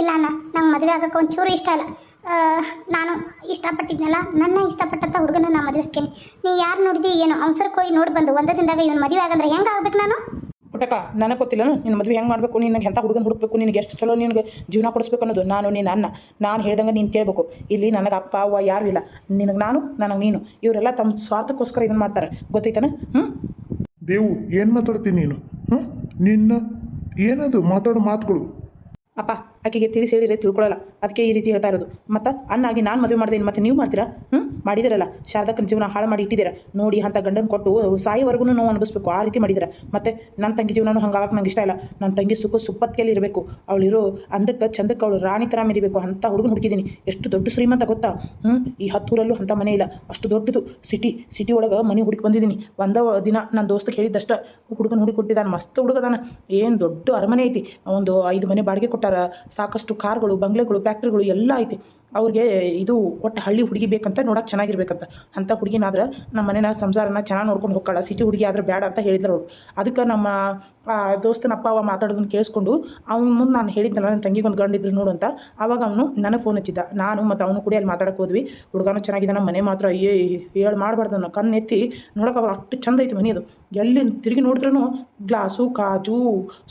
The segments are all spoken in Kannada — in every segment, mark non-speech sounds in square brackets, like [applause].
ಇಲ್ಲ ಅಣ್ಣ ನಂಗೆ ಮದುವೆ ಆಗೋಕ್ಕೆ ಒಂಚೂರು ಇಷ್ಟ ಇಲ್ಲ. ನಾನು ಇಷ್ಟಪಟ್ಟಿದ್ನಲ್ಲ ನನ್ನ ಇಷ್ಟಪಟ್ಟಂಥ ಹುಡುಗನ ನಾನು ಮದುವೆ ಹಾಕೇನಿ ನೀ ಯಾರು ನೋಡಿದಿ ಏನು ಅವಸರಕ್ಕೆ ಹೋಗಿ ನೋಡಿ ಬಂದು ಒಂದೇ ದಿನದಾಗ ಇವನು ಮದುವೆ ಆಗಂದ್ರೆ ಹೆಂಗೆ ಆಗ್ಬೇಕು ನಾನು? ಪುಟಕ ನನಗೆ ಗೊತ್ತಿಲ್ಲ ನಿನ್ನ ಮದುವೆ ಹೆಂಗೆ ಮಾಡಬೇಕು ನಿನಗೆ ಎಂಥ ಹುಡುಗನ ಹುಡುಕಬೇಕು ನಿನಗೆ ಎಷ್ಟು ಚಲೋ ನಿನಗೆ ಜೀವನ ಕೊಡಿಸ್ಬೇಕು ಅನ್ನೋದು ನಾನು ನಿನ್ನ ಅನ್ನ ನಾನು ಹೇಳ್ದಂಗೆ ನೀನು ಕೇಳಬೇಕು. ಇಲ್ಲಿ ನನಗೆ ಅಪ್ಪ ಅವ್ವ ಯಾರೂ ಇಲ್ಲ. ನಿನಗೆ ನಾನು ನನಗೆ ನೀನು. ಇವರೆಲ್ಲ ತಮ್ಮ ಸ್ವಾರ್ಥಕ್ಕೋಸ್ಕರ ಇದನ್ನು ಮಾಡ್ತಾರೆ. ಗೊತ್ತೈತನ? ಹ್ಞೂ ದೇವು ಏನು ಮಾತಾಡ್ತೀನಿ ನೀನು? ಹ್ಞೂ ನಿನ್ನ ಏನದು? ಮಾತಾಡೋ ಮಾತುಗಳು. ಅಪ್ಪ ಆಕೆಗೆ ತಿಳಿಸಿ ಹೇಳಿದರೆ ತಿಳ್ಕೊಳ್ಳಲ್ಲ. ಅದಕ್ಕೆ ಈ ರೀತಿ ಹೇಳ್ತಾ ಇರೋದು. ಮತ್ತು ಅನ್ನಾಗಿ ನಾನು ಮದುವೆ ಮಾಡಿದೆ ಮತ್ತು ನೀವು ಮಾಡ್ತೀರಾ? ಹ್ಞೂ ಮಾಡಿದಿರಲ್ಲ. ಶಾರದಕ್ಕನ ಜೀವನ ಹಾಳು ಮಾಡಿ ಇಟ್ಟಿದ್ದೀರ. ನೋಡಿ ಅಂತ ಗಂಡನ ಕೊಟ್ಟು ಸಾಯಿವರೆಗೂ ನೋವು ಅನಿಸ್ಬೇಕು ಆ ರೀತಿ ಮಾಡಿದ್ದೀರ ಮತ್ತು ನನ್ನ ತಂಗಿ ಜೀವನನೂ ಹಂಗಾಗಕ್ಕೆ ನಂಗೆ ಇಷ್ಟ ಇಲ್ಲ. ನನ್ನ ತಂಗಿ ಸುಖ ಸುಪ್ಪತ್ತಿಗೆಲ್ಲಿ ಇರಬೇಕು. ಅವಳಿರೋ ಅಂದಕ್ಕೆ ಚಂದಕ್ಕೆ ಅವಳು ರಾಣಿ ಥರ ಮೆರಿಬೇಕು. ಅಂತ ಹುಡುಗನ ಹುಡುಕಿದ್ದೀನಿ. ಎಷ್ಟು ದೊಡ್ಡ ಶ್ರೀಮಂತ ಗೊತ್ತಾ? ಹ್ಞೂ ಈ ಹತ್ತೂರಲ್ಲೂ ಅಂಥ ಮನೆ ಇಲ್ಲ. ಅಷ್ಟು ದೊಡ್ಡದು. ಸಿಟಿ ಸಿಟಿ ಒಳಗೆ ಮನೆ ಹುಡುಕಿ ಬಂದಿದ್ದೀನಿ. ಒಂದ ದಿನ ನನ್ನ ದೋಸ್ತಕ್ಕೆ ಹೇಳಿದ್ದಷ್ಟ. ಹುಡುಗನ ಹುಡುಕಿ ಕೊಟ್ಟಿದ್ದಾನೆ. ಮಸ್ತ್ ಹುಡುಗದಾನ ಏನು ದೊಡ್ಡ ಅರಮನೆ ಐತಿ. ಒಂದು ಐದು ಮನೆ ಬಾಡಿಗೆ ಕೊಟ್ಟಾರ. ಸಾಕಷ್ಟು ಕಾರ್ಗಳು ಬಂಗ್ಲೆಗಳು ಫ್ಯಾಕ್ಟ್ರಿಗಳು ಎಲ್ಲ ಐತಿ. ಅವ್ರಿಗೆ ಇದು ಒಟ್ಟು ಹಳ್ಳಿ ಹುಡುಗಿ ಬೇಕಂತ ನೋಡಕ್ಕೆ ಚೆನ್ನಾಗಿರ್ಬೇಕಂತ. ಅಂಥ ಹುಡುಗಿನಾದ್ರೆ ನಮ್ಮ ಮನೆಯ ಸಂಸಾರನ ಚೆನ್ನಾಗಿ ನೋಡ್ಕೊಂಡು ಹೋಗ್ಕೊಳ್ಳ ಸಿಟಿ ಹುಡುಗಿ ಆದ್ರೆ ಬೇಡ ಅಂತ ಹೇಳಿದ್ರು ಅವ್ರು ಅದಕ್ಕೆ ನಮ್ಮ ದೋಸ್ತನ ಅಪ್ಪ ಅವ ಮಾತಾಡೋದನ್ನ ಕೇಳಿಸ್ಕೊಂಡು ಅವ್ನ ಮುಂದೆ ನಾನು ಹೇಳಿದ್ದೆ ನನ್ನ ತಂಗಿಗೆ ಒಂದು ಗಂಡಿದ್ರು ನೋಡು ಅಂತ, ಅವಾಗ ಅವನು ನನಗೆ ಫೋನ್ ಹಚ್ಚಿದ್ದ. ನಾನು ಮತ್ತು ಅವನು ಕೂಡ ಅಲ್ಲಿ ಮಾತಾಡಕ್ಕೆ ಹೋದ್ವಿ. ಹುಡುಗನೂ ಚೆನ್ನಾಗಿದ್ದಾನೆ ಮನೆ ಮಾತ್ರ ಏ ಹೇಳಿ ಮಾಡಬಾರ್ದು ಅನ್ನೋ ಕಣ್ಣು ಎತ್ತಿ ನೋಡೋಕೆ ಅವ್ರು ಅಷ್ಟು ಚಂದ ಐತಿ ಮನೆ ಅದು ಎಲ್ಲಿ ತಿರುಗಿ ನೋಡಿದ್ರೂ ಗ್ಲಾಸು, ಕಾಜು,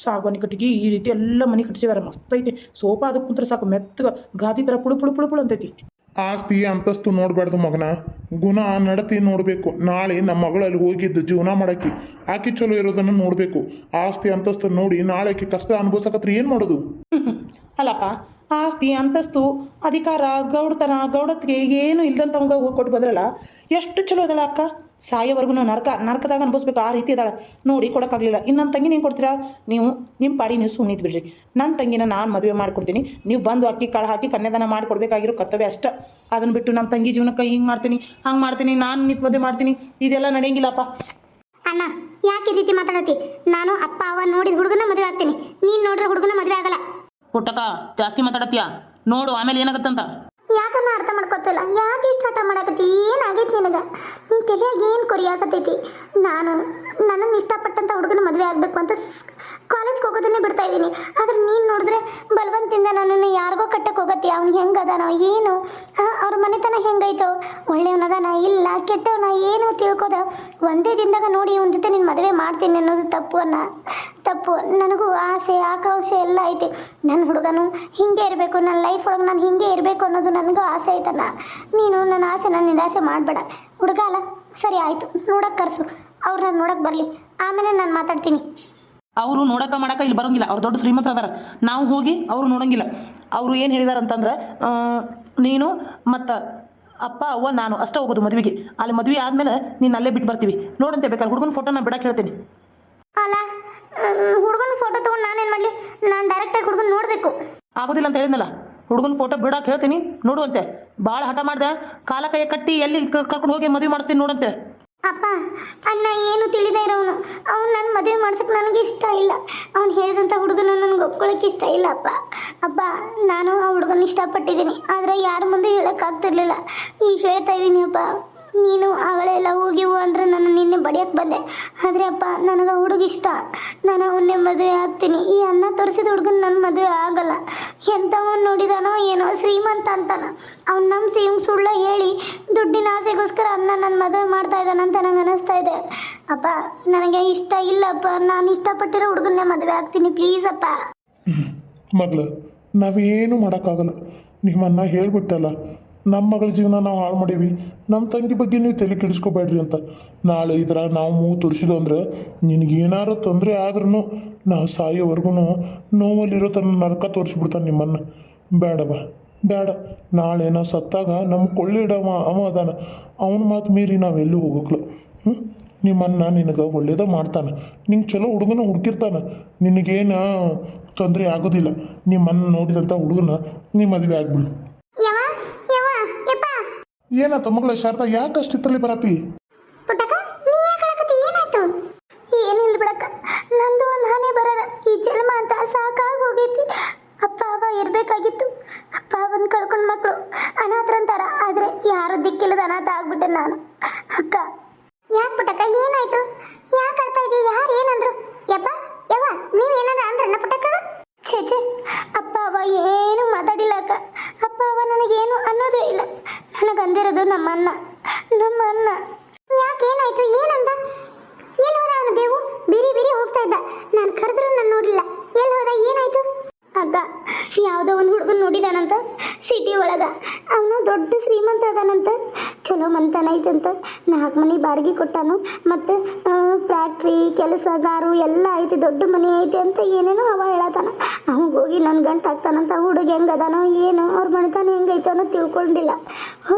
ಸಾಗುವಾನಿ ಕಟ್ಟಿಗೆ ಈ ರೀತಿ ಎಲ್ಲ ಮನೆ ಕಟ್ಟಿಸಿದ್ದಾರೆ ಮಸ್ತ್ ಐತಿ. ಸೋಫಾ ಅದಕ್ಕೆ ಕುಂತ್ರೆ ಸಾಕು, ಮೆತ್ತಗೆ ಗಾದಿ ಥರ ಪುಳು ಪುಳು ಪುಳು ಪುಳು ಅಂತೈತಿ ಆಸ್ತಿ ಅಂತಸ್ತು ನೋಡ್ಬಾರ್ದು ಮಗನ. ಗುಣ ನಡತಿ ನೋಡ್ಬೇಕು. ನಾಳೆ ನಮ್ಮ ಮಗಳಲ್ಲಿ ಹೋಗಿದ್ದು ಜೀವನ ಮಾಡಕ್ಕೆ ಆಕೆ ಚಲೋ ಇರೋದನ್ನ ನೋಡ್ಬೇಕು. ಆಸ್ತಿ ಅಂತಸ್ತು ನೋಡಿ ನಾಳೆ ಆಕೆ ಕಷ್ಟ ಅನುಭವಿಸಕತ್ರ ಏನು ಮಾಡೋದು? [laughs] ಅಲ್ಲಪ್ಪ ಆಸ್ತಿ ಅಂತಸ್ತು ಅಧಿಕಾರ ಗೌಡತನ ಗೌಡತ್ಗೆ ಏನು ಇಲ್ದಂತವಂಗ ಹೋಗಿ ಕೊಟ್ಟು ಬಂದ್ರಲ್ಲ ಎಷ್ಟು ಚಲೋ ಅದಲ್ಲ ಅಕ್ಕ? ಸಾಯೋವರೆಗೂ ನರಕ ನರಕದಾಗ ಅನ್ಭವಿಸ್ಬೇಕು. ಆ ರೀತಿ ಇದ್ದಾಳೆ. ನೋಡಿ ಕೊಡೋಕ್ಕಾಗಲಿಲ್ಲ. ಇನ್ನು ನನ್ನ ತಂಗಿ ನೀವು ಕೊಡ್ತೀರಾ? ನೀವು ನಿಮ್ಮ ಪಾಡಿ ನೀವು ಸುಮ್ಮನೆ ಬಿಡ್ರಿ. ನನ್ನ ತಂಗಿನ ನಾನು ಮದುವೆ ಮಾಡಿಕೊಡ್ತೀನಿ. ನೀವು ಬಂದು ಅಕ್ಕಿ ಕಾಳು ಹಾಕಿ ಕನ್ಯಾದಾನ ಮಾಡಿಕೊಡ್ಬೇಕಾಗಿರೋ ಕರ್ತವ್ಯ ಅಷ್ಟ. ಅದನ್ನು ಬಿಟ್ಟು ನಮ್ಮ ತಂಗಿ ಜೀವನಕ್ಕೆ ಹಿಂಗೆ ಮಾಡ್ತೀನಿ ಹಂಗೆ ಮಾಡ್ತೀನಿ ನಾನು ನಿಂತು ಮದುವೆ ಮಾಡ್ತೀನಿ. ಇದೆಲ್ಲ ನಡೆಯಂಗಿಲ್ಲಪ್ಪ. ಅಣ್ಣ ಯಾಕೆ ಈ ರೀತಿ ಮಾತಾಡತಿ ನಾನು ಅಪ್ಪ ಅವ ನೋಡಿದ ಹುಡುಗನ ಮದುವೆ ಆಗ್ತೀನಿ. ನೀನು ನೋಡ್ರ ಹುಡುಗನ ಮದುವೆ ಆಗಲ್ಲ. ಪುಟ್ಟಕ್ಕ ಜಾಸ್ತಿ ಮಾತಾಡತ್ತೀಯ? ನೋಡು ಆಮೇಲೆ ಏನಾಗತ್ತಂತ? ಯಾಕನ್ನ ಅರ್ಥ ಮಾಡ್ಕೊತಿಲ್ಲ ಯಾಕೆ ಇಷ್ಟ ಹಠ ಮಾಡಕತ್ತಿ? ಏನಾಗೈತಿ ನಿನಗೆ? ನಿನ್ನ ತಲೆಯಾಗ ಏನು ಕೊರಿಯಾಕತ್ತೈತಿ ನಾನು ನನಗೆ ಇಷ್ಟಪಟ್ಟಂಥ ಹುಡುಗನ ಮದುವೆ ಆಗಬೇಕು ಅಂತ ಕಾಲೇಜ್ಗೆ ಹೋಗೋದನ್ನೇ ಬಿಡ್ತಾ ಇದ್ದೀನಿ. ಆದ್ರೆ ನೀನು ನೋಡಿದ್ರೆ ಬಲವಂತಿಂದ ನನ್ನನ್ನು ಯಾರಿಗೋ ಕಟ್ಟಕ್ಕೆ ಹೋಗತ್ತೆ ಅವ್ನು ಹೆಂಗೆ ಅದಾನೋ ಏನು ಅವ್ರ ಮನೆತನ ಹೆಂಗೈತೋ? ಒಳ್ಳೆಯವನದಾನ ಇಲ್ಲ, ಕೆಟ್ಟವನ ಏನು ತಿಳ್ಕೋದ? ಒಂದೇ ದಿನದಾಗ ನೋಡಿ ಇವನ ಜೊತೆ ನೀನು ಮದುವೆ ಮಾಡ್ತೀನಿ ಅನ್ನೋದು ತಪ್ಪು ಅನ್ನ, ತಪ್ಪು. ನನಗೂ ಆಸೆ, ಆಕಾಂಕ್ಷೆ ಎಲ್ಲ ಐತೆ. ನನ್ನ ಹುಡುಗನು ಹಿಂಗೆ ಇರಬೇಕು ನನ್ನ ಲೈಫ್ ಒಳಗೆ ನಾನು ಹಿಂಗೆ ಇರಬೇಕು ಅನ್ನೋದು ನನಗೂ ಆಸೆ ಐತಣ್ಣ. ನೀನು ನನ್ನ ಆಸೆನ ನಿರಾಸೆ ಮಾಡಬೇಡ. ಹುಡುಗ ಅಲ್ಲ? ಸರಿ, ಆಯಿತು. ನೋಡಕ್ಕೆ ಕರೆಸು. ಅವ್ರನ್ನ ನೋಡಕ್ಕೆ ಬರಲಿ. ಆಮೇಲೆ ನಾನು ಮಾತಾಡ್ತೀನಿ. ಅವರು ನೋಡಕ ಮಾಡಕ ಇಲ್ಲಿ ಬರೋಂಗಿಲ್ಲ. ಅವ್ರು ದೊಡ್ಡ ಶ್ರೀಮಂತ ಅದಾರ. ನಾವು ಹೋಗಿ ಅವರು ನೋಡಂಗಿಲ್ಲ. ಅವರು ಏನು ಹೇಳಿದಾರೆ ಅಂತಂದ್ರೆ ನೀನು ಮತ್ತು ಅಪ್ಪ ಅವ್ವ ನಾನು ಅಷ್ಟೇ ಹೋಗೋದು ಮದುವೆಗೆ. ಅಲ್ಲಿ ಮದುವೆ ಆದಮೇಲೆ ನೀನು ಅಲ್ಲೇ ಬಿಟ್ಟು ಬರ್ತೀವಿ. ನೋಡಂತೆ ಬೇಕಾದ್ರೆ ಹುಡುಗನ ಫೋಟೋ ನಾನು ಬಿಡಕ್ಕೆ ಹೇಳ್ತೀನಿ. ಅಲ್ಲ ಹುಡುಗನ ಫೋಟೋ ತೊಗೊಂಡು ನಾನೇನು ಮಾಡಲಿ? ನಾನು ಡೈರೆಕ್ಟಾಗಿ ಹುಡುಗನ ನೋಡಬೇಕು. ಆಗೋದಿಲ್ಲ ಅಂತ ಹೇಳಿದ್ನಲ್ಲ. ಹುಡುಗನ ಫೋಟೋ ಬಿಡಕ್ಕೆ ಹೇಳ್ತೀನಿ. ನೋಡುವಂತೆ. ಭಾಳ ಹಠ ಮಾಡಿದೆ. ಕಾಲ ಕೈ ಕಟ್ಟಿ ಎಲ್ಲಿ ಕರ್ಕೊಂಡು ಹೋಗಿ ಮದುವೆ ಮಾಡಿಸ್ತೀನಿ ನೋಡಂತೆ. ಅಪ್ಪ, ಅಣ್ಣ ಏನು ತಿಳಿದೇ ಇರೋನು ಅವ್ನು ನನ್ನ ಮದುವೆ ಮಾಡ್ಸಕ್ಕೆ ನನಗೆ ಇಷ್ಟ ಇಲ್ಲ. ಅವ್ನು ಹೇಳಿದಂಥ ಹುಡುಗನ ನನಗೆ ಒಪ್ಕೊಳ್ಳೋಕೆ ಇಷ್ಟ ಇಲ್ಲ, ಅಪ್ಪ. ಅಪ್ಪ, ನಾನು ಆ ಹುಡುಗನ ಇಷ್ಟಪಟ್ಟಿದ್ದೀನಿ. ಆದರೆ ಯಾರ ಮುಂದೆ ಹೇಳೋಕ್ಕಾಗ್ತಿರ್ಲಿಲ್ಲ ಈಗ ಹೇಳ್ತಾ ಇದ್ದೀನಿ ಅಪ್ಪ. ನೀನು ಆಗಳೆಲ್ಲ ಹೋಗಿವು ಅಂದ್ರೆ ನಾನು ನಿನ್ನೆ ಬಡಿಯಕ್ಕೆ ಬಂದೆ. ಆದರೆ ಅಪ್ಪ, ನನಗೆ ಹುಡುಗ ಇಷ್ಟ. ನಾನು ಅವನ್ನೇ ಮದುವೆ ಆಗ್ತೀನಿ. ಈ ಅನ್ನ ತೋರಿಸಿದ ಹುಡುಗನ ನನ್ನ ಮದುವೆ ಆಗಲ್ಲ. ಎಂಥವನ್ ನೋಡಿದಾನೋ ಏನೋ ಶ್ರೀಮಂತ ಅಂತಾನ. ಅವ್ನು ನಮ್ಮ ಸಿಮ್ ಸುಳ್ಳ ಹೇಳಿ ದುಡ್ಡಿನ ಆಸೆಗೋಸ್ಕರ ಅನ್ನ ನನ್ನ ಮದುವೆ ಮಾಡ್ತಾ ಇದ್ದಾನಂತ ನಂಗೆ ಅನಿಸ್ತಾ ಇದೆ. ಅಪ್ಪ, ನನಗೆ ಇಷ್ಟ ಇಲ್ಲಪ್ಪ ನಾನು ಇಷ್ಟಪಟ್ಟಿರೋ ಹುಡುಗನ್ನೇ ಮದುವೆ ಆಗ್ತೀನಿ. ಪ್ಲೀಸ್ ಅಪ್ಪ. ಮಗಳು, ನಾವೇನು ಮಾಡೋಕ್ಕಾಗಲ್ಲ. ನಿಮ್ಮನ್ನ ಹೇಳ್ಬಿಟ್ಟಲ್ಲ. ನಮ್ಮ ಮಗಳ ಜೀವನ ನಾವು ಹಾಳು ಮಾಡೀವಿ. ನಮ್ಮ ತಂಗಿ ಬಗ್ಗೆ ನೀವು ತಲೆ ಕೆಡಿಸ್ಕೋಬೇಡ್ರಿ ಅಂತ. ನಾಳೆ ಇದ್ರ ನಾವು ಮೂವು ತೋರಿಸಿದ್ವು ಅಂದ್ರೆ ನಿನಗೇನಾರು ತೊಂದರೆ ಆದ್ರೂ ನಾವು ಸಾಯೋವರೆಗೂ ನೋವಲ್ಲಿರೋ ತನ್ನ ನರಕ ತೋರಿಸ್ಬಿಡ್ತಾನೆ ನಿಮ್ಮನ್ನ. ಬೇಡವ ಬೇಡ. ನಾಳೆ ನಾವು ಸತ್ತಾಗ ನಮ್ಮ ಕೊಳ್ಳಿಡವ ಅವ ಅದಾನ. ಅವನ ಮಾತು ಮೀರಿ ನಾವೆಲ್ಲೂ ಹೋಗಕ್ಲು ಹ್ಞೂ ನಿಮ್ಮನ್ನ ನಿನಗೆ ಒಳ್ಳೇದ ಮಾಡ್ತಾನೆ. ನಿಂಗೆ ಚಲೋ ಹುಡುಗನ ಹುಡುಕಿರ್ತಾನೆ. ನಿನಗೇನು ತೊಂದರೆ ಆಗೋದಿಲ್ಲ. ನಿಮ್ಮನ್ನ ನೋಡಿದಂಥ ಹುಡುಗನ ನೀ ಮದುವೆ ಆಗ್ಬಿಡು. ಏನಾಯ್ತು ಮಗಳ ಶಾರದಾ? ಯಾಕೆ ಅಷ್ಟು ಬರತಿ? ನೀ ಯಾಕೆ ಏನಾಯ್ತು? ಏನಿಲ್ಲ ಬಿಡಕ್ಕ, ನಂದು ಒಂದು ಹನಿ ಬರೋಣ ಈ ಜನ್ಮ ಅಂತ ಸಾಕಾಗಿ ಹೋಗೈತಿ. ಅಪ್ಪ ಅವ ಇರಬೇಕಾಗಿತ್ತು. ಅಪ್ಪ ಅವನ್ ಕಳ್ಕೊಂಡ್ ಮಕ್ಕಳು ಅನಾಥರಂತಾರ. ಆದ್ರೆ ಯಾರು ದಿಕ್ಕಿಲ್ಲದ ಅನಾಥ ಆಗ್ಬಿಟ್ಟೆ ನಾನು. ಸಾಯಿಸಿದ್ದು ನಮ್ಮನ್ನ ನಮ್ಮನ್ನ. ಯಾಕೇನಾಯ್ತು ಏನಂದ? ಎಲ್ಲಿ ಹೋದ ಅವನು ದೇವು? ಬಿರಿ ಬಿರಿ ಹೋಗ್ತಾ ಇದ್ದ. ನಾನು ಕರೆದ್ರು ನಾನು ನೋಡಿಲ್ಲ ಎಲ್ಲಿ ಹೋದ? ಏನಾಯ್ತು? ಅಗ್ಗ ಯಾವುದೋ ಒಂದು ಹುಡುಗನ ನೋಡಿದಾನಂತ ಸಿಟಿ ಒಳಗ. ಅವನು ದೊಡ್ಡ ಶ್ರೀಮಂತ ಅದಾನಂತ. ಚಲೋ ಮಂತನ ಐತಂತ. ನಾಲ್ಕು ಮನೆ ಬಾಡಿಗೆ ಕೊಟ್ಟಾನು. ಮತ್ತು ಫ್ಯಾಕ್ಟ್ರಿ ಕೆಲಸಗಾರು ಎಲ್ಲ ಐತಿ. ದೊಡ್ಡ ಮನೆ ಐತಿ ಅಂತ ಏನೇನೋ ಅವ ಹೇಳತಾನ. ಅವ್ಗೆ ಹೋಗಿ ನನ್ನ ಗಂಟು ಹಾಕ್ತಾನಂತ. ಹುಡುಗ ಹೆಂಗದಾನೋ ಏನು, ಅವ್ರ ಮನೆತನ ಹೆಂಗೈತೋ ಅನ್ನೋ ತಿಳ್ಕೊಂಡಿಲ್ಲ.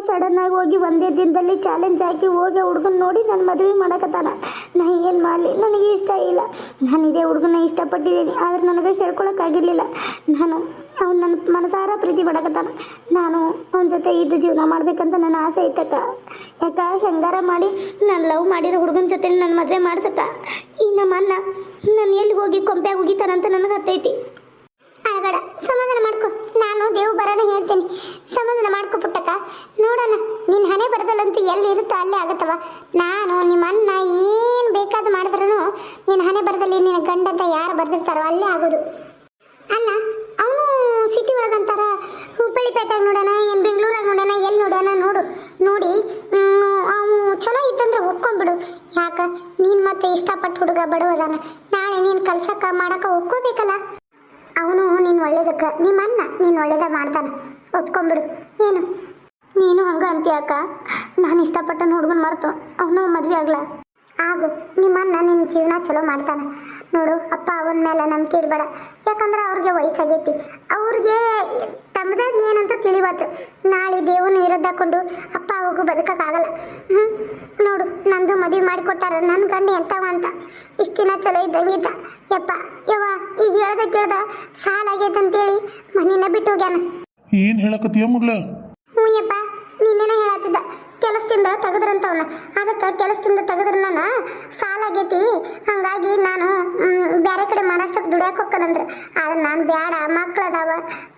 ಸಡನ್ನಾಗಿ ಹೋಗಿ ಒಂದೇ ದಿನದಲ್ಲಿ ಚಾಲೆಂಜ್ ಹಾಕಿ ಹೋಗಿ ಹುಡುಗನ ನೋಡಿ ನನ್ನ ಮದುವೆ ಮಾಡಕತ್ತಾನ. ನಾ ಏನು ಮಾಡಲಿ? ನನಗೆ ಇಷ್ಟ ಇಲ್ಲ. ನಾನು ಇದೇ ಹುಡುಗನ ಇಷ್ಟಪಟ್ಟಿದ್ದೀನಿ. ಆದ್ರೆ ನನಗೆ ಹೇಳ್ಕೊಳಕ್ಕಾಗಿರ್ಲಿಲ್ಲ ನಾನು ಅವ್ನು ನನ್ನ ಮನಸಾರ ಪ್ರೀತಿ ಮಾಡಕತ್ತಾನ ನಾನು ಅವನ ಜೊತೆ ಇದ್ದು ಜೀವನ ಮಾಡ್ಬೇಕಂತ ನನ್ನ ಆಸೆ ಐತಕ್ಕ. ಯಾಕ? ಹೆಂಗಾರ ಮಾಡಿ ನಾನು ಲವ್ ಮಾಡಿರೋ ಹುಡುಗನ ಜೊತೆ ನನ್ನ ಮದುವೆ ಮಾಡ್ಸಕ್ಕ? ಈ ನಮ್ಮ ಅಣ್ಣ ನಾನು ಎಲ್ಲಿ ಹೋಗಿ ಕೊಂಪೆ ಹೋಗಿತಾನಂತ ನನಗೆ ಹತ್ತೈತಿ ಅಳಬೇಡ ಸಮಾಧಾನ ಮಾಡ್ಕೊ. ನಾನು ದೇವ್ ಬರೋಣ ಹೇಳ್ತೀನಿ. ಸಮಾಧಾನ ಮಾಡ್ಕೊ ಪುಟ್ಟಕ್ಕ. ನೋಡೋಣ ನಿನ್ನ ಹಣೆ ಬರದಲ್ಲಂತೂ ಎಲ್ಲಿ ಇರುತ್ತೋ ಅಲ್ಲೇ ಆಗತ್ತವ. ನಾನು ನಿಮ್ಮ ಅನ್ನ ಏನು ಬೇಕಾದ ಮಾಡಿದ್ರೂ ನಿನ್ನ ಹಣೆ ಬರದಲ್ಲಿ ನಿನ್ನ ಗಂಡಂತ ಯಾರು ಬರ್ದಿರ್ತಾರೋ ಅಲ್ಲೇ ಆಗೋದು. ಅಲ್ಲ, ಅವನು ಸಿಟಿ ಒಳಗಂತಾರ ಹುಬ್ಬಳ್ಳಿ ಪೇಟೆಗೆ ನೋಡೋಣ, ಏನು ಬೆಂಗಳೂರಾಗ ನೋಡೋಣ, ಎಲ್ಲಿ ನೋಡೋಣ ನೋಡು. ನೋಡಿ ಅವನು ಚಲೋ ಇತ್ತಂದ್ರೆ ಒಪ್ಕೊಂಡ್ಬಿಡು. ಯಾಕ, ನೀನು ಮತ್ತೆ ಇಷ್ಟಪಟ್ಟು ಹುಡುಗ ಬಡವದಾನ. ನಾಳೆ ನೀನು ಕಲ್ಸಕ್ಕೆ ಮಾಡಕ್ಕ ಒಪ್ಕೋಬೇಕಲ್ಲ? ಅವನು ನೀನು ಒಳ್ಳೇದಕ್ಕ ಅಣ್ಣ ನೀನು ಒಳ್ಳೇದ ಮಾಡ್ತಾನೆ. ಒಪ್ಕೊಂಬಿಡು. ಏನು? ನೀನು ಹಂಗ ಅಂತೀಯಕ್ಕ ನಾನು ಇಷ್ಟಪಟ್ಟ ಹುಡುಗನ ಮರೆತು. ಅವನು ಮದುವೆ ಆಗ್ಲ? ಆಗು ಅಣ್ಣ ನಿನ್ನ ಜೀವನ ಚಲೋ ಮಾಡ್ತಾನೆ. ನೋಡು, ಅಪ್ಪ ಅವನ ಮೇಲೆ ನಂಬಿಕೆ ಇರಬೇಡ ಯಾಕಂದ್ರೆ ಅವ್ರಿಗೆ ವಯಸ್ಸಾಗೈತಿ. ಅವ್ರಿಗೆ ತಿಳಿವತ್ತು ನಾಳೆ ದೇವನ ವಿರುದ್ಧ ಕೊಂಡು ಅಪ್ಪ ಹೋಗು ಬದುಕಕ್ಕಾಗಲ್ಲ. ಹ್ಞೂ ನೋಡು ನಂದು ಮದುವೆ ಮಾಡಿಕೊಟ್ಟಾರ ನನ್ನ ಗಂಡ ಎಂತವ ಅಂತ. ಇಷ್ಟು ದಿನ ಚಲೋ ಇದ್ದಂಗಿದ್ದ ಯಪ್ಪ ಯವ್ವ ಈಗ ಹೇಳ್ದ ಕೇಳ್ದ ಸಾಲ ಅಂತ ಅಂತೇಳಿ ಮನೇನ ಬಿಟ್ಟು ಹೋಗ್ಯಾನ. ಏನು ಹೇಳಕತ್ತೀಯ ಮಗ್ಳ ಹ್ಞೂ ಯಪ್ಪ ನೀನೇನ ಹೇಳತ್ತಿದ್ದ. ಕೆಲಸದಿಂದ ತೆಗೆದ್ರಂತವನ್ನ ಅದಕ್ಕೆ ಕೆಲಸದಿಂದ ತೆಗೆದ್ರ ನಾನು ಸಾಲ ಆಗೈತಿ. ಹಂಗಾಗಿ ನಾನು ಬೇರೆ ಕಡೆ ಮಹಾರಾಷ್ಟ್ರಕ್ಕೆ ದುಡಿಯಕ್ಕೆ ಹೋಗ್ಕನಂದ್ರೆ ಆದ್ರೆ ನಾನು ಬ್ಯಾಡ. ಮಕ್ಳದಾವ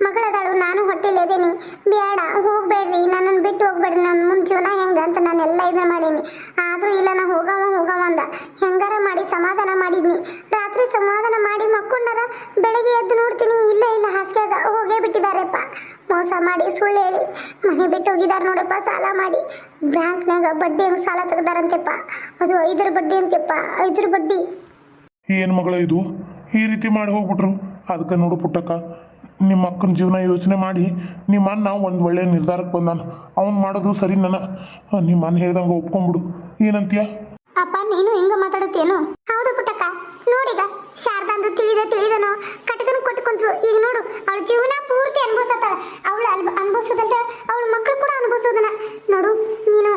ಮಗಳದಾಳು ನಾನು ಹೊಟ್ಟೆಲಿ ಇದೇನಿ ಬ್ಯಾಡ, ಹೋಗ್ಬೇಡ್ರಿ. ನನ್ನನ್ನು ಬಿಟ್ಟು ಹೋಗ್ಬೇಡ್ರಿ. ನನ್ನ ಮುಂದೆ ಜೀವನ ಹೆಂಗೆ ಅಂತ ನಾನು ಎಲ್ಲ ಇದನ್ನ ಮಾಡೀನಿ. ಆದರೂ ಇಲ್ಲ, ನಾ ಹೋಗವ ಹೋಗವ ಅಂದ. ಹೆಂಗಾರ ಮಾಡಿ, ಸಮಾಧಾನ ಮಾಡಿದ್ನಿ. ರಾತ್ರಿ ಸಮಾಧಾನ ಮಾಡಿ ಬೆಳಿಗ್ಗೆ ಎದ್ದು ನೋಡ್ತೀನಿ. ಇಲ್ಲ ಇಲ್ಲ ಹಾಸಿಗೆಗ ಹೋಗೇ ಬಿಟ್ಟಿದಾರೆಪ್ಪ. ಮೋಸ ಮಾಡಿ ಸುಳ್ಳು ಹೇಳಿ. ಮನೆ ಬಿಟ್ಟು ಹೋಗಿದಾರ ನೋಡಪ್ಪ, ಸಾಲ ಮಾಡಿ. ಬ್ಯಾಂಕ್ನಾಗ ಬಡ್ಡಿ ಹಂಗೆ ಸಾಲ ತೆಗ್ದಾರಂತೆಪ್ಪ. ಅದು ಐದರ ಬಡ್ಡಿ ಅಂತೆಪ್ಪ ಐದರ ಬಡ್ಡಿ. ಏನ್ ಮಗಳ ಇದು? ಈ ರೀತಿ ಮಾಡಿ ಹೋಗ್ಬಿಟ್ರು. ಅದಕ್ಕೆ ನೋಡು ಪುಟ್ಟಕ್ಕ, ನಿಮ್ಮ ಅಕ್ಕನ ಜೀವನ ಯೋಚನೆ ಮಾಡಿ ನಿಮ್ಮ ಅಣ್ಣ ಒಂದು ಒಳ್ಳೆಯ ನಿರ್ಧಾರಕ್ಕೆ ಬಂದಾನ. ಅವ್ನು ಮಾಡೋದು ಸರಿ ನನ್ನ. ನಿಮ್ಮ ಅನ್ನ ಹೇಳ್ದಂಗೆ ಒಪ್ಕೊಂಬಿಡು ಏನಂತೀಯ? ಅಪ್ಪ, ನೀನು ಹಿಂಗ ಮಾತಾಡುತ್ತೇನು? ಹೌದು ಪುಟ್ಟಕ್ಕ. ನೋಡಿಗ, ಶಾರದಾಂದು ತಿಳಿದ ತಿಳಿದನು, ಕಟಕನ ಕೊಟ್ಟುಕೊಂತು ಈಗ ನೋಡು, ಅವಳ ಜೀವನ ಪೂರ್ತಿ ಅನುಭವಿಸತ್ತಾಳ. ಅವಳು ಅಲ್ಬ ಅನುಭವಿಸೋದಂತ ಅವಳ ಮಕ್ಕಳು ಕೂಡ ಅನುಭವಿಸೋದನ್ನ ನೋಡು, ನೀನು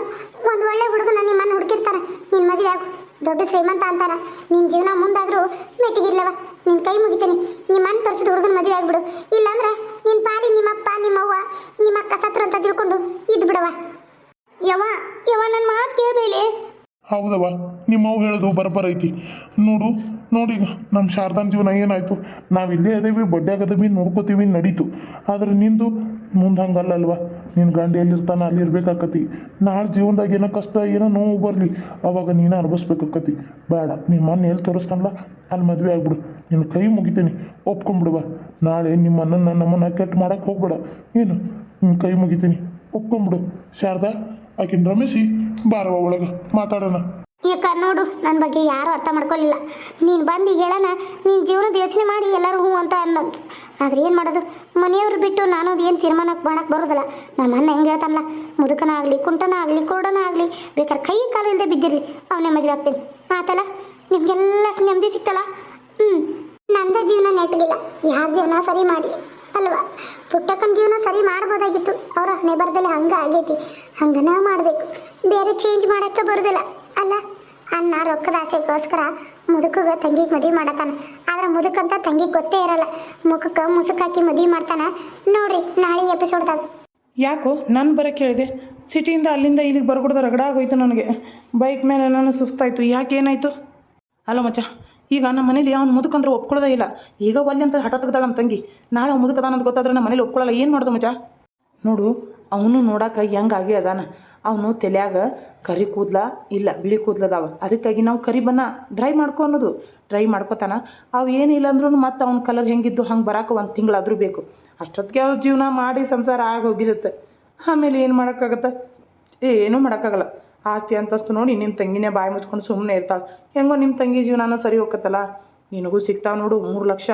ಒಂದು ಒಳ್ಳೆ ಹುಡುಗನ ನಿಮ್ಮನ್ನ ಹುಡುಕಿರ್ತಾನೆ. ನಿನ್ನ ಮದುವೆ ಆಗು. ದೊಡ್ಡ ಶ್ರೀಮಂತ ಅಂತಾರ ನಿನ್ನ ಜೀವನ ಮುಂದಾದ್ರೂ ಮೆಟ್ಟಿಗಿರ್ಲವ. ನಿನ್ನ ಕೈ ಮುಗಿತೀನಿ. ನಿಮ್ಮನ್ನ ತೋರಿಸಿದ ಹುಡುಗನ ಮದುವೆ ಆಗ್ಬಿಡು. ಇಲ್ಲಾಂದ್ರೆ ನಿನ್ನ ಪಾಲಿ ನಿಮ್ಮಪ್ಪ, ನಿಮ್ಮವ್ವ, ನಿಮ್ಮ ಅಕ್ಕ ಸತ್ರು ಅಂತ ತಿಳ್ಕೊಂಡು ಇದ್ದು ಬಿಡವ ಯವ ಯವ ನನ್ನ ಮಾತು ಕೇಳಬೇಲಿ? ಹೌದವ ನಿಮ್ಮ ಅವ್ವ ಹೇಳೋದು ಐತಿ. ನೋಡು, ನೋಡಿ ನಮ್ಮ ಶಾರದಾನ್ ಜೀವನ ಏನಾಯ್ತು? ನಾವು ಇಲ್ಲೇ ಅದೇವಿ ಬಡ್ಡ್ಯಾಗದವಿ ನೋಡ್ಕೋತೀವಿ, ನಡೀತು. ಆದ್ರೆ ನಿಂದು ಮುಂದೆ ಹಂಗಲ್ಲಲ್ವ? ನಿನ್ನ ಗಂಡ ಎಲ್ಲಿರ್ತಾನ, ಅಲ್ಲಿ ಇರ್ಬೇಕಾಕತಿ. ನಾಳೆ ಜೀವನದಾಗ ಏನೋ ಕಷ್ಟ, ಏನೋ ನೋವು ಬರಲಿ. ಅವಾಗ ನೀನು ಅನುಭವಿಸ್ಬೇಕಾಕತಿ. ಬೇಡ, ನಿಮ್ಮ ಅಣ್ಣ ಎಲ್ಲಿ ತೋರಿಸ್ತಾನಲ್ಲ, ಅಲ್ಲಿ ಮದುವೆ ಆಗ್ಬಿಡು. ನಿನ್ನ ಕೈ ಮುಗಿತೀನಿ. ಒಪ್ಕೊಂಬಿಡುವ. ನಾಳೆ ನಿಮ್ಮ ಅಣ್ಣನ ನಮ್ಮನ್ನ ಕೆಟ್ಟ ಮಾಡಕ್ಕೆ ಹೋಗ್ಬೇಡ. ಏನು? ನಿನ್ನ ಕೈ ಮುಗಿತೀನಿ. ಒಪ್ಕೊಂಬಿಡು. ಶಾರದಾ, ಆಕಿನ ರಮೇಶಿ ಬಾರವ ಒಳಗೆ, ಮಾತಾಡೋಣ. ಈಗ ನೋಡು ನನ್ನ ಬಗ್ಗೆ ಯಾರು ಅರ್ಥ ಮಾಡ್ಕೊಳ್ಳಿಲ್ಲ ನೀನು ಬಂದು ಹೇಳೋಣ ನಿನ್ನ ಜೀವನದ ಯೋಚನೆ ಮಾಡಿ ಎಲ್ಲರೂ ಹ್ಞೂ ಅಂತ ಅನ್ನೋದು ಆದ್ರೆ ಏನು ಮಾಡೋದು? ಮನೆಯವ್ರು ಬಿಟ್ಟು ನಾನು ಅದು ಏನು ತೀರ್ಮಾನ ಮಾಡಕ್ಕೆ ಬರೋದಿಲ್ಲ. ನಮ್ಮ ಅಣ್ಣ ಹೆಂಗೆ ಹೇಳ್ತಾನಲ್ಲ, ಮುದುಕನ ಆಗಲಿ, ಕುಂಟನ ಆಗಲಿ, ಕೋಡನ ಆಗಲಿ ಬೇಕಾದ್ರೆ ಕೈ ಕಾಲು ಇಲ್ಲದೆ ಬಿದ್ದಿರಲಿ, ಅವನೇ ಮದುವೆ ಆಗ್ತೀನಿ. ಆತಲ್ಲ? ನಿಮಗೆಲ್ಲ ನೆಮ್ಮದಿ ಸಿಕ್ತಲ್ಲ? ಹ್ಞೂ ನಂದ ಜೀವನ ನೆಟ್ಟಿಲ್ಲ ಯಾರ ಜೀವನ ಸರಿ ಮಾಡಲಿ? ಅಲ್ವಾ? ಪುಟ್ಟಕ್ಕನ ಜೀವನ ಸರಿ ಮಾಡ್ಬೋದಾಗಿತ್ತು. ಅವರ ನೆಬರ್ದಲ್ಲಿ ಹಂಗ ಆಗೈತಿ. ಹಂಗನ ಮಾಡಬೇಕು. ಬೇರೆ ಚೇಂಜ್ ಮಾಡಕ್ಕ ಬರೋದಿಲ್ಲ. ಅಲ್ಲ ಅನ್ನ ರೊಕ್ಕದ ಆಸೆಗೋಸ್ಕರ ಮುದುಕಗ ತಂಗಿಗೆ ಮದುವೆ ಮಾಡತಾನ. ಆದ್ರೆ ಮುದುಕಂತ ತಂಗಿಗೆ ಗೊತ್ತೇ ಇರಲ್ಲ. ಮುಖಕ್ಕೆ ಮುಸುಕಾಕಿ ಮದುವೆ ಮಾಡ್ತಾನ. ನೋಡ್ರಿ, ನಾಳೆ ಎಪಿಸೋಡ್ದಾಗ ಯಾಕೋ ನಾನು ಬರೋಕ್ಕೆ ಹೇಳಿದೆ ಸಿಟಿಯಿಂದ ಅಲ್ಲಿಂದ ಇಲ್ಲಿಗೆ ಬರ್ಬಿಡ್ದು ರಗಡ ಆಗೋಯ್ತು ನನಗೆ. ಬೈಕ್ ಮೇಲೆ ನಾನು ಸುಸ್ತಾಯಿತು. ಯಾಕೆ ಏನಾಯಿತು? ಅಲೋ ಮಚ್ಚ ಈಗ ನಮ್ಮ ಮನೇಲಿ ಅವ್ನು ಮುದುಕಂದ್ರೆ ಒಪ್ಕೊಳ್ಳೋದೇ ಇಲ್ಲ. ಈಗ ಒಲ್ಲಿ ಅಂತ ಹಠ ತೆಗ್ದಾಳ ನಮ್ಮ ತಂಗಿ. ನಾಳೆ ಅವ್ನು ಮುದುಕದಾನ ಅಂತ ಗೊತ್ತಾದ್ರೆ ನಮ್ಮ ಮನೇಲಿ ಒಪ್ಕೊಳ್ಳಲ್ಲ. ಏನು ಮಾಡೋದು ಮಜಾ? ನೋಡು, ಅವನು ನೋಡಕ್ಕೆ ಹೆಂಗಾಗಿ ಅದಾನ. ಅವನು ತಲೆಯಾಗ ಕರಿ ಕೂದಲ ಇಲ್ಲ ಬಿಳಿ ಕೂದ್ಲದಾವ ಅದಕ್ಕಾಗಿ ನಾವು ಕರಿ ಬನ್ನ ಡ್ರೈ ಮಾಡ್ಕೊ ಅನ್ನೋದು. ಡ್ರೈ ಮಾಡ್ಕೊತಾನ. ಅವು ಏನಿಲ್ಲ ಅಂದ್ರೂ ಮತ್ತೆ ಅವ್ನ ಕಲರ್ ಹೆಂಗಿದ್ದು ಹಂಗೆ ಬರೋಕೆ ಒಂದು ತಿಂಗಳಾದರೂ ಬೇಕು. ಅಷ್ಟೊತ್ತಿಗೆ ಅವ್ರ ಜೀವನ ಮಾಡಿ ಸಂಸಾರ ಆಗಿ ಹೋಗಿರುತ್ತೆ. ಆಮೇಲೆ ಏನು ಮಾಡೋಕ್ಕಾಗತ್ತೆ? ಏನೂ ಮಾಡೋಕ್ಕಾಗಲ್ಲ. ಆಸ್ತಿ ಅಂತಸ್ತು ನೋಡಿ ನಿಮ್ಮ ತಂಗಿನೇ ಬಾಯಿ ಮುಚ್ಕೊಂಡು ಸುಮ್ಮನೆ ಇರ್ತಾಳೆ. ಹೆಂಗೋ ನಿಮ್ಮ ತಂಗಿ ಜೀವನಾನ ಸರಿ ಹೋಗತ್ತಲ್ಲ ನಿನಗೂ ಸಿಗ್ತಾವೆ ನೋಡು, ಮೂರು ಲಕ್ಷ.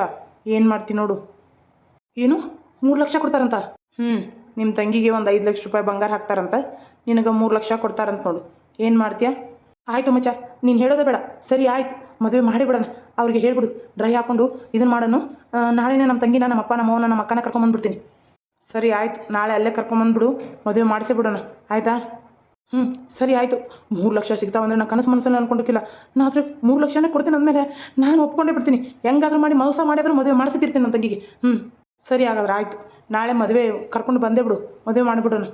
ಏನು ಮಾಡ್ತಿ ನೋಡು? ಏನು? ಮೂರು ಲಕ್ಷ ಕೊಡ್ತಾರಂತ? ಹ್ಞೂ ನಿಮ್ಮ ತಂಗಿಗೆ ಒಂದು ಐದು ಲಕ್ಷ ರೂಪಾಯಿ ಬಂಗಾರ ಹಾಕ್ತಾರಂತ. ನಿನಗೆ ಮೂರು ಲಕ್ಷ ಕೊಡ್ತಾರಂತ ನೋಡು. ಏನು ಮಾಡ್ತೀಯ? ಆಯಿತು ಮಚ್ಚ, ನೀನು ಹೇಳೋದೇ ಬೇಡ. ಸರಿ, ಆಯ್ತು. ಮದುವೆ ಮಾಡಿಬಿಡೋಣ. ಅವ್ರಿಗೆ ಹೇಳ್ಬಿಡು. ಡ್ರೈ ಹಾಕ್ಕೊಂಡು ಇದನ್ನು ಮಾಡೋಣ ನಾಳೆನೇ ನಮ್ಮ ತಂಗಿನ, ನಮ್ಮ ಅಪ್ಪ ನಮ್ಮ ಅವನ ನಮ್ಮ ಅಕ್ಕನ ಕರ್ಕೊಂಬಂದ್ಬಿಡ್ತೀನಿ. ಸರಿ, ಆಯ್ತು. ನಾಳೆ ಅಲ್ಲೇ ಕರ್ಕೊಂಬಂದ್ಬಿಡು. ಮದುವೆ ಮಾಡಿಸಿಬಿಡೋಣ ಆಯಿತಾ? ಹ್ಞೂ ಸರಿ ಆಯಿತು. ಮೂರು ಲಕ್ಷ ಸಿಗ್ತಾವಂದ್ರೆ ನಾನು ಕನಸು ಮನಸ್ಸಲ್ಲಿ ಅನ್ಕೊಂಡಿಕ್ಕಿಲ್ಲ ನಾನು ಆದರೆ ಮೂರು ಲಕ್ಷನೇ ಕೊಡ್ತೀನಿ ಅಂದಮೇಲೆ ನಾನು ಒಪ್ಕೊಂಡೇ ಬಿಡ್ತೀನಿ. ಹೆಂಗಾದ್ರೂ ಮಾಡಿ ಮೋಸ ಮಾಡಿದ್ರು ಮದುವೆ ಮಾಡಿಸಿರ್ತೀನಿ ನನ್ನ ತಂಗಿಗೆ. ಹ್ಞೂ ಸರಿ ಹಾಗಾದ್ರೆ ಆಯಿತು. ನಾಳೆ ಮದುವೆ ಕರ್ಕೊಂಡು ಬಂದೇ ಬಿಡು. ಮದುವೆ ಮಾಡಿಬಿಡೋಣ.